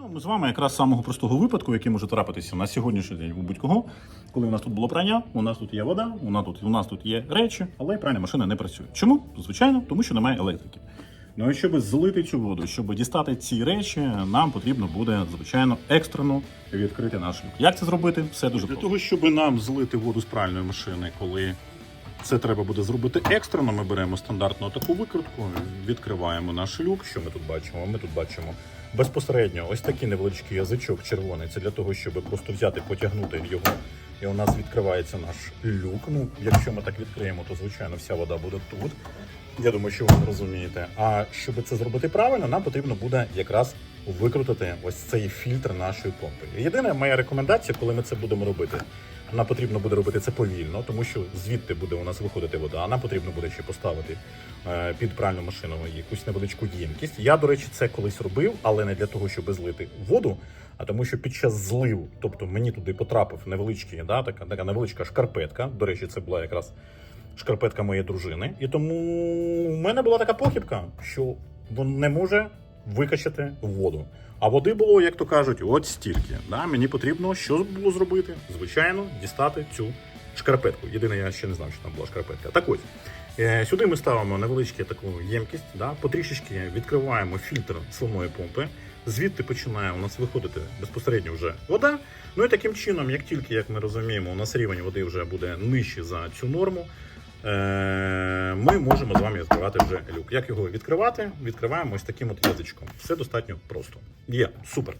Ну, ми з вами якраз з самого простого випадку, який може трапитися на сьогоднішній день у будь-кого. Коли у нас тут було прання, у нас тут є вода, у нас тут, у нас тут є речі, але пральна машина не працює. Чому? Звичайно, тому що немає електрики. Ну і щоб злити цю воду, щоб дістати ці речі, нам потрібно буде, звичайно, екстрено відкрити наш люк. Як це зробити? Все дуже Для просто. того, щоб нам злити воду з пральної машини, коли це треба буде зробити екстрено, ми беремо стандартну таку викрутку, відкриваємо наш люк. Що ми тут бачимо? Ми тут бачимо безпосередньо ось такий невеличкий язичок червоний. Це для того, щоб просто взяти, потягнути його. І у нас відкривається наш люк. Ну, якщо ми так відкриємо, то звичайно вся вода буде тут. Я думаю, що ви розумієте. А щоб це зробити правильно, нам потрібно буде якраз викрутити ось цей фільтр нашої помпи. Єдина моя рекомендація, коли ми це будемо робити, нам потрібно буде робити це повільно, тому що звідти буде у нас виходити вода. Нам потрібно буде ще поставити е, під пральну машину якусь невеличку ємкість. Я, до речі, це колись робив, але не для того, щоб злити воду, а тому, що під час зливу, тобто мені туди потрапив невеличкий, да, така, така невеличка шкарпетка. До речі, це була якраз шкарпетка моєї дружини. І тому в мене була така похибка, що він не може викачати воду. А води було, як то кажуть, от стільки. Да? Мені потрібно що було зробити? Звичайно, дістати цю шкарпетку. Єдине, я ще не знав, що там була шкарпетка. Так ось. е, Сюди ми ставимо невеличку таку ємкість, да? потрішечки відкриваємо фільтр сливної помпи. Звідти починає у нас виходити безпосередньо вже вода. Ну і таким чином, як тільки, як ми розуміємо, у нас рівень води вже буде нижчий за цю норму, ми можемо з вами відкривати вже люк. Як його відкривати? Відкриваємо ось таким от язичком. Все достатньо просто. Є, супер.